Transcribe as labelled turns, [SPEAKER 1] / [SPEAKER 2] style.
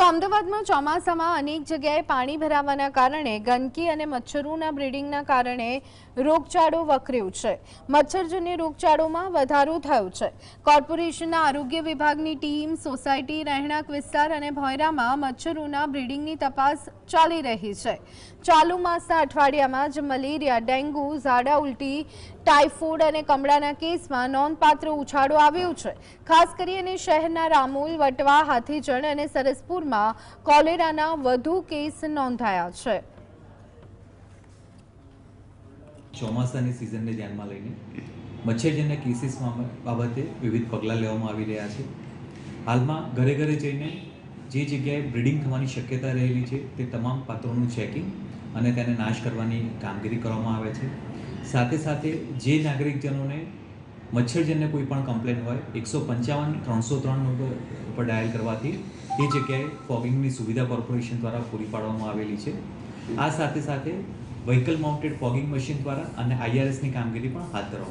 [SPEAKER 1] તો અમદાવાદમાં ચોમાસામાં અનેક જગ્યાએ પાણી ભરાવાના કારણે ગંદકી અને મચ્છરોના બ્રીડિંગના કારણે રોગચાળો વકર્યો છે. મચ્છરજન્ય રોગચાળોમાં વધારો થયો છે. કોર્પોરેશનના આરોગ્ય વિભાગની ટીમ, સોસાયટી, રહેણાંક વિસ્તાર અને ભોયરામાં મચ્છરોના બ્રીડિંગની તપાસ ચાલી રહી છે. ચાલુ માસના અઠવાડિયામાં જ મલેરિયા ડેન્ગ્યુ ઝાડા ઉલટી, ટાઇફોઇડ અને કમળાના કેસમાં નોંધપાત્ર ઉછાળો આવ્યો છે. ખાસ કરીને શહેરના રામોલ, વટવા હાથીજણ અને સરસપુરમાં કોલેરાના વધુ કેસ નોંધાયા છે.
[SPEAKER 2] ચોમાસાની સિઝનને ધ્યાનમાં લઈને મચ્છરજન્ય કેસીસ બાબતે વિવિધ પગલાં લેવામાં આવી રહ્યા છે. હાલમાં ઘરે ઘરે જઈને જે જગ્યાએ બ્રીડિંગ થવાની શક્યતા રહેલી છે તે તમામ પાત્રોનું ચેકિંગ અને તેને નાશ કરવાની કામગીરી કરવામાં આવે છે. સાથે સાથે જે નાગરિકજનોને મચ્છરજન્ય કોઈ પણ કમ્પ્લેન હોય, એકસો પંચાવન, ત્રણસો ત્રણ ઉપર ડાયલ કરવાથી તે જગ્યાએ ફોગિંગની સુવિધા કોર્પોરેશન દ્વારા પૂરી પાડવામાં આવેલી છે. આ સાથે સાથે વ્હીકલ માઉન્ટેડ ફોગિંગ મશીન દ્વારા અને આઈઆરએસની કામગીરી પણ હાથ ધરવામાં